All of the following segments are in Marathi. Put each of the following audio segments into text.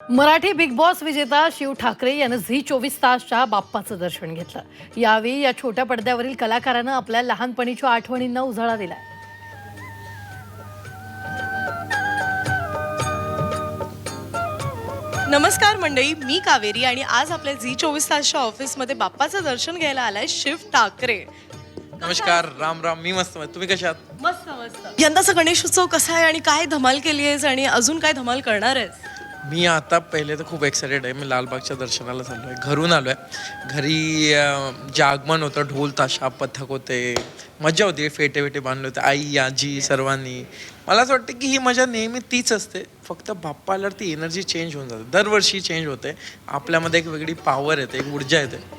मराठी बिग बॉस विजेता शिव ठाकरे यानं झी चोवीस तासच्या बाप्पाचं दर्शन घेतलं. यावेळी या छोट्या पडद्यावरील कलाकारानं आपल्या लहानपणीच्या आठवणींना उजाळा दिलाय. नमस्कार मंडळी मी कावेरी आणि आज आपल्या झी चोवीस तासच्या ऑफिसमध्ये बाप्पाचं दर्शन घ्यायला आलाय शिव ठाकरे. नमस्कार राम राम मी मस्त मस्त. तुम्ही कशा आहात? मस्त मस्त. यंदाचा गणेश उत्सव कसा आहे आणि काय धमाल केली आहेस आणि अजून काय धमाल करणार आहेस? मी आता पहिले तर खूप एक्सायटेड आहे. मी लालबागच्या दर्शनाला चाललो आहे घरून आलो आहे घरी जे आगमन होतं ढोल ताशा पथक होते. मजा होती. फेटे वेटे बांधले होते. आई आजी सर्वांनी. मला असं वाटतं की ही मजा नेहमी तीच असते. फक्त बाप्पा आल्यावर ती एनर्जी चेंज होऊन जाते. दरवर्षी चेंज होते. आपल्यामध्ये एक वेगळी पॉवर येते एक ऊर्जा येते.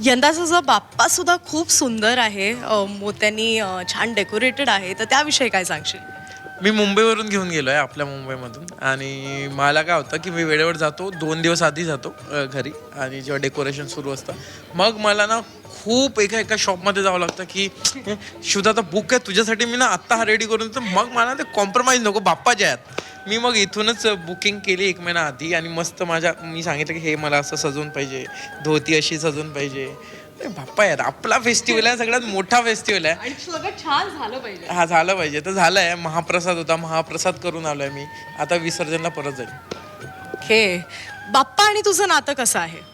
यंदाचा जो बाप्पा सुद्धा खूप सुंदर आहे. अं, मोत्यांनी छान डेकोरेटेड आहे. तर त्याविषयी काय सांगशील? मी मुंबईवरून घेऊन गेलो आहे आपल्या मुंबईमधून. आणि मला काय होतं की मी वेळेवर जातो दोन दिवस आधी जातो अ, घरी. आणि जेव्हा डेकोरेशन सुरू असतं मग मला ना खूप एका एका शॉपमध्ये जावं लागतं की शुद्ध आता बुक आहे तुझ्यासाठी मी ना आत्ता हा रेडी करून देतो. मग मला ते कॉम्प्रोमाइज नको बाप्पा जयात आहेत. मी मग इथूनच बुकिंग केली एक महिना आधी. आणि मस्त माझ्या मी सांगितलं की हे मला असं सजवून पाहिजे. धोती अशी सजवून पाहिजे. बाप्पा यार आपला फेस्टिवल आहे सगळ्यात मोठा फेस्टिवल आहे. आणि सगळं छान झालं पाहिजे. हा झालं पाहिजे तर झालंय. महाप्रसाद होता महाप्रसाद करून आलोय मी. आता विसर्जनला परत जाईल. हे बाप्पा आणि तुझं नातं कसं आहे?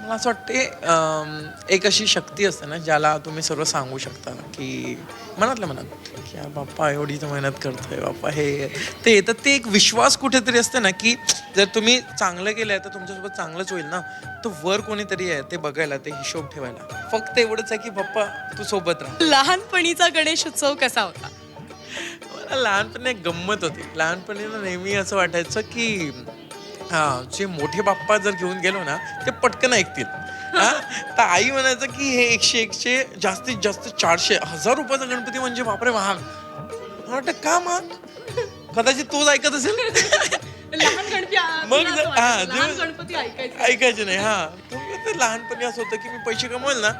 मला असं वाटते एक अशी शक्ती असते ना ज्याला तुम्ही सर्व सांगू शकता की मनातल्या मनात की बाप्पा एवढी तर मेहनत करतोय बाप्पा हे ते. तर ते एक विश्वास कुठेतरी असते ना की जर तुम्ही चांगलं केलंय तर तुमच्यासोबत चांगलंच होईल ना. तर वर कोणीतरी आहे ते बघायला ते हिशोब ठेवायला. फक्त एवढंच आहे की बाप्पा तू सोबत राहा. लहानपणीचा गणेश उत्सव कसा होता? मला लहानपणी एक गंमत होती. लहानपणी ना नेहमी असं वाटायचं की हा जे मोठे बाप्पा जर घेऊन गेलो ना ते पटकन ऐकतील. हा? तर आई म्हणायचं की हे एकशे एकशे जास्तीत जास्त चारशे हजार रुपयाचा गणपती म्हणजे बापरे महाग. मला वाटतं का महाग? कदाचित तोच ऐकत असेल. लहान गणपती मग जर- हा, लहान जेव्हा- गणपती ऐकायचे. ऐकायचे नाही हा. तर ते लहानपणी असं होतं की मी पैसे कमवेल ना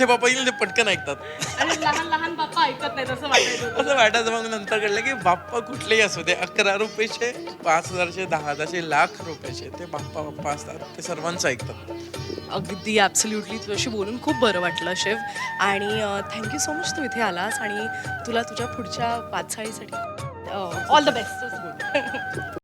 ते बाप्पा येईल ते पटकन ऐकतात. आणि लहान लहान बाप्पा ऐकत नाही असं वाटायचं असं वाटायचं मग नंतर कळलं की बाप्पा कुठलेही असू दे अकरा रुपयेचे पाच हजारचे दहा हजारचे लाख रुपयाचे ते बाप्पा बाप्पा असतात ते सर्वांचं ऐकतात. अगदी ॲब्सल्युटली तुझ्याशी बोलून खूप बरं वाटलं शिव. आणि थँक्यू सो मच तू इथे आलास आणि तुला तुझ्या पुढच्या वाटचाळीसाठी ऑल द बेस्ट